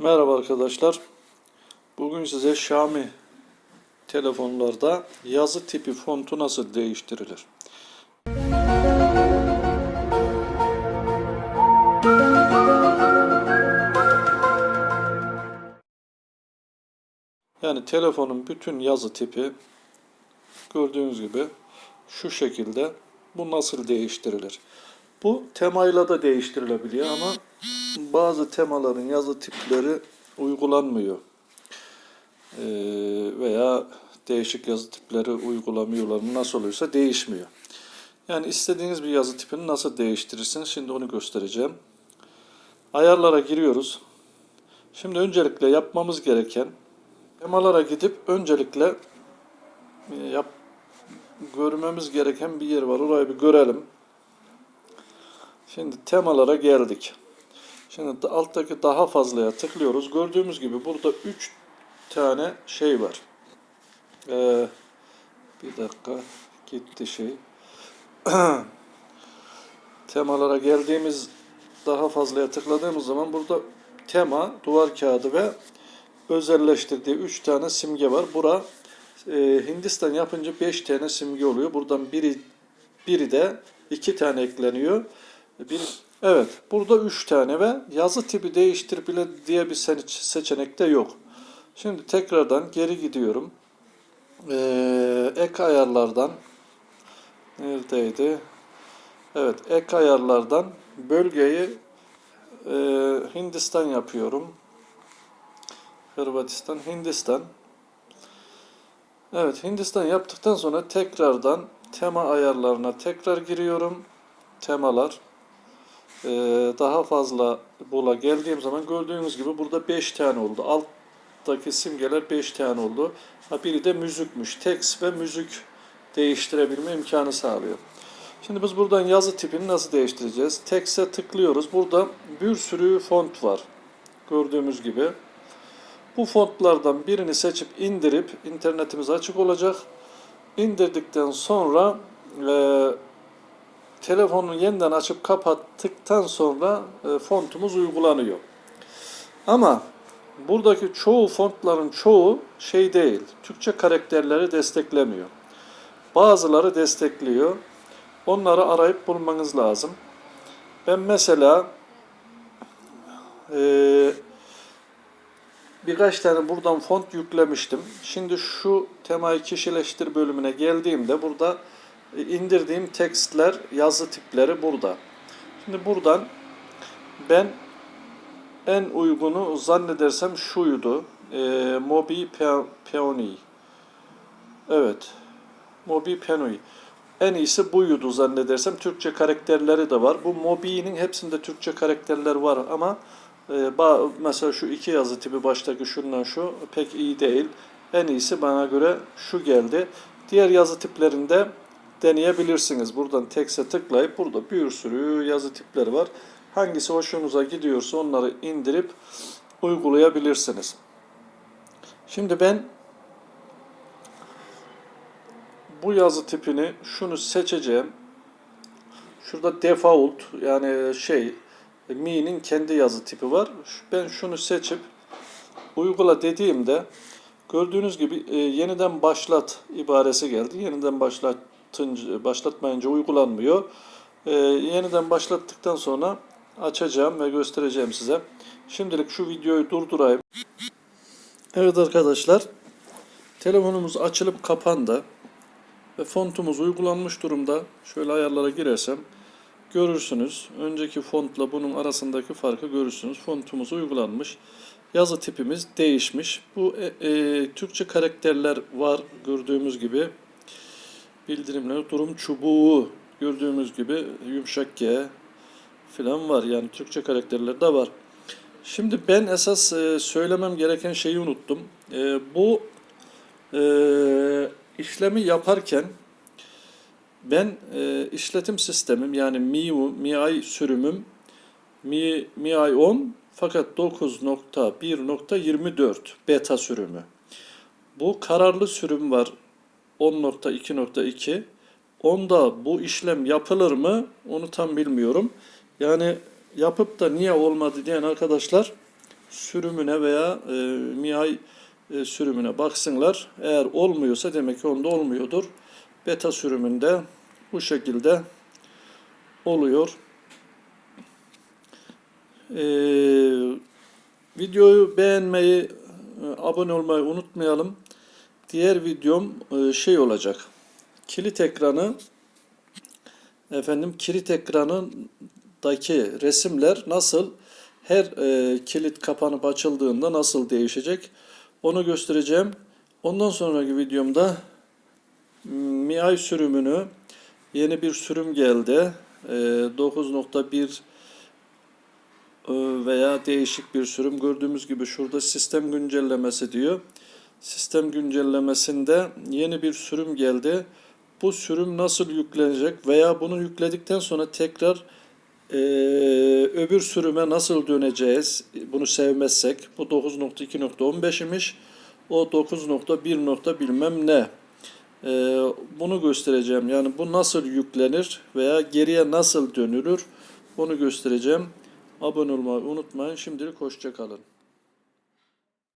Merhaba arkadaşlar. Bugün size Xiaomi telefonlarda yazı tipi fontu nasıl değiştirilir? Yani telefonun bütün yazı tipi gördüğünüz gibi şu şekilde bu nasıl değiştirilir? Bu temayla da değiştirilebiliyor ama bazı temaların yazı tipleri uygulanmıyor. Ee, veya değişik yazı tipleri uygulamıyorlar. Nasıl oluyorsa değişmiyor. Yani istediğiniz bir yazı tipini nasıl değiştirirsiniz? Şimdi onu göstereceğim. Ayarlara giriyoruz. Şimdi öncelikle yapmamız gereken temalara gidip öncelikle e, yap, görmemiz gereken bir yer var. Orayı bir görelim. Şimdi temalara geldik. Şimdi alttaki daha fazlaya tıklıyoruz. Gördüğümüz gibi burada 3 tane şey var. Ee, bir dakika gitti şey. Temalara geldiğimiz daha fazlaya tıkladığımız zaman burada tema, duvar kağıdı ve özelleştirdiği 3 tane simge var. Bura e, Hindistan yapınca 5 tane simge oluyor. Buradan biri biri de 2 tane ekleniyor. Bir, evet, burada 3 tane ve yazı tipi değiştir bile diye bir seç- seçenek de yok. Şimdi tekrardan geri gidiyorum. Ee, ek ayarlardan neredeydi? Evet, ek ayarlardan bölgeyi e, Hindistan yapıyorum. Hırvatistan, Hindistan. Evet, Hindistan yaptıktan sonra tekrardan tema ayarlarına tekrar giriyorum. Temalar. Ee, daha fazla bula geldiğim zaman gördüğünüz gibi burada 5 tane oldu. Alttaki simgeler 5 tane oldu. Ha, biri de müzikmiş. Text ve müzik değiştirebilme imkanı sağlıyor. Şimdi biz buradan yazı tipini nasıl değiştireceğiz? Text'e tıklıyoruz. Burada bir sürü font var. Gördüğümüz gibi. Bu fontlardan birini seçip indirip internetimiz açık olacak. İndirdikten sonra e, telefonu yeniden açıp kapattıktan sonra e, fontumuz uygulanıyor. Ama buradaki çoğu fontların çoğu şey değil. Türkçe karakterleri desteklemiyor. Bazıları destekliyor. Onları arayıp bulmanız lazım. Ben mesela eee birkaç tane buradan font yüklemiştim. Şimdi şu temayı kişileştir bölümüne geldiğimde burada e, indirdiğim tekstler, yazı tipleri burada. Şimdi buradan ben en uygunu zannedersem şuydu. E, Mobi Pe- Peony. Evet. Mobi Peony. En iyisi buydu zannedersem. Türkçe karakterleri de var. Bu Mobi'nin hepsinde Türkçe karakterler var ama e, mesela şu iki yazı tipi baştaki şundan şu pek iyi değil. En iyisi bana göre şu geldi. Diğer yazı tiplerinde deneyebilirsiniz. Buradan tekste tıklayıp burada bir sürü yazı tipleri var. Hangisi hoşunuza gidiyorsa onları indirip uygulayabilirsiniz. Şimdi ben bu yazı tipini şunu seçeceğim. Şurada default yani şey Mi'nin kendi yazı tipi var. Ben şunu seçip uygula dediğimde gördüğünüz gibi e, yeniden başlat ibaresi geldi. Yeniden başlatınca, başlatmayınca uygulanmıyor. E, yeniden başlattıktan sonra açacağım ve göstereceğim size. Şimdilik şu videoyu durdurayım. Evet arkadaşlar. Telefonumuz açılıp kapandı. Ve fontumuz uygulanmış durumda. Şöyle ayarlara girersem görürsünüz. Önceki fontla bunun arasındaki farkı görürsünüz. Fontumuz uygulanmış. Yazı tipimiz değişmiş. Bu e, e, Türkçe karakterler var gördüğümüz gibi. Bildirimler, durum çubuğu gördüğümüz gibi yumuşak G filan var. Yani Türkçe karakterler de var. Şimdi ben esas e, söylemem gereken şeyi unuttum. E, bu e, işlemi yaparken ben e, işletim sistemim yani MIU, MIUI sürümüm Mi, MIUI 10 fakat 9.1.24 beta sürümü. Bu kararlı sürüm var 10.2.2. Onda bu işlem yapılır mı onu tam bilmiyorum. Yani yapıp da niye olmadı diyen arkadaşlar sürümüne veya e, MIUI e, sürümüne baksınlar. Eğer olmuyorsa demek ki onda olmuyordur. Beta sürümünde bu şekilde oluyor. Ee, videoyu beğenmeyi, e, abone olmayı unutmayalım. Diğer videom e, şey olacak. Kilit ekranı efendim kilit ekranındaki resimler nasıl her e, kilit kapanıp açıldığında nasıl değişecek onu göstereceğim. Ondan sonraki videomda MIUI sürümünü yeni bir sürüm geldi. E, 9.1 e, veya değişik bir sürüm. Gördüğümüz gibi şurada sistem güncellemesi diyor. Sistem güncellemesinde yeni bir sürüm geldi. Bu sürüm nasıl yüklenecek veya bunu yükledikten sonra tekrar e, öbür sürüme nasıl döneceğiz? Bunu sevmezsek. Bu 9.2.15 imiş. O 9.1. nokta bilmem ne. E, bunu göstereceğim. Yani bu nasıl yüklenir veya geriye nasıl dönülür? Onu göstereceğim. Abone olmayı unutmayın. Şimdilik hoşça kalın.